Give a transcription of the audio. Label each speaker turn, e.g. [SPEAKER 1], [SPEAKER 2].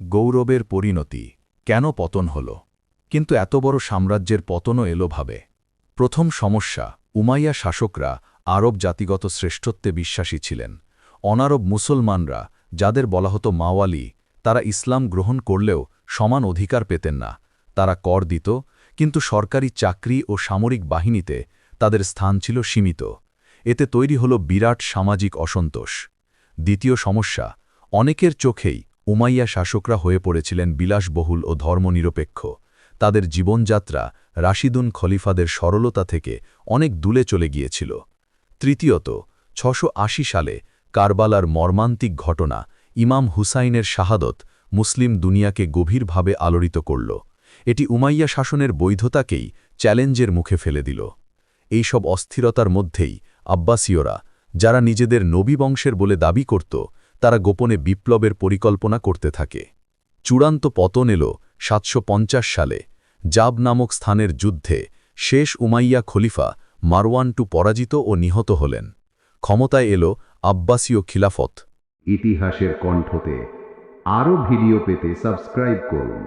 [SPEAKER 1] গৌরবের পরিণতি। কেন পতন হল? কিন্তু এত বড় সাম্রাজ্যের পতনও এলো ভাবে। প্রথম সমস্যা, উমাইয়া শাসকরা আরব জাতিগত শ্রেষ্ঠত্বে বিশ্বাসী ছিলেন। অনারব মুসলমানরা, যাদের বলা হতো মাওয়ালি, তারা ইসলাম গ্রহণ করলেও সমান অধিকার পেতেন না। তারা কর দিত, কিন্তু সরকারি চাকরি ও সামরিক বাহিনীতে তাদের স্থান ছিল সীমিত। এতে তৈরি হল বিরাট সামাজিক অসন্তোষ। দ্বিতীয় সমস্যা, অনেকের চোখেই উমাইয়া শাসকরা হয়ে পড়েছিলেন বিলাসবহুল ও ধর্মনিরপেক্ষ। তাদের জীবনযাত্রা রাশিদুন খলিফাদের সরলতা থেকে অনেক দূলে চলে গিয়েছিল। তৃতীয়ত, ছশো সালে কারবালার মর্মান্তিক ঘটনা ইমাম হুসাইনের শাহাদত মুসলিম দুনিয়াকে গভীরভাবে আলোড়িত করল। এটি উমাইয়া শাসনের বৈধতাকেই চ্যালেঞ্জের মুখে ফেলে দিল। এইসব অস্থিরতার মধ্যেই আব্বাসীয়রা, যারা নিজেদের নবী বংশের বলে দাবি করত তারা গোপনে বিপ্লবের পরিকল্পনা করতে থাকে। চূড়ান্ত পতন এল সাতশো পঞ্চাশ সালে। জাব নামক স্থানের যুদ্ধে শেষ উমাইয়া খলিফা মারওয়ান টু পরাজিত ও নিহত হলেন। ক্ষমতায় এল আব্বাসীয় খিলাফত।
[SPEAKER 2] ইতিহাসের কণ্ঠতে আরও ভিডিও পেতে সাবস্ক্রাইব করুন।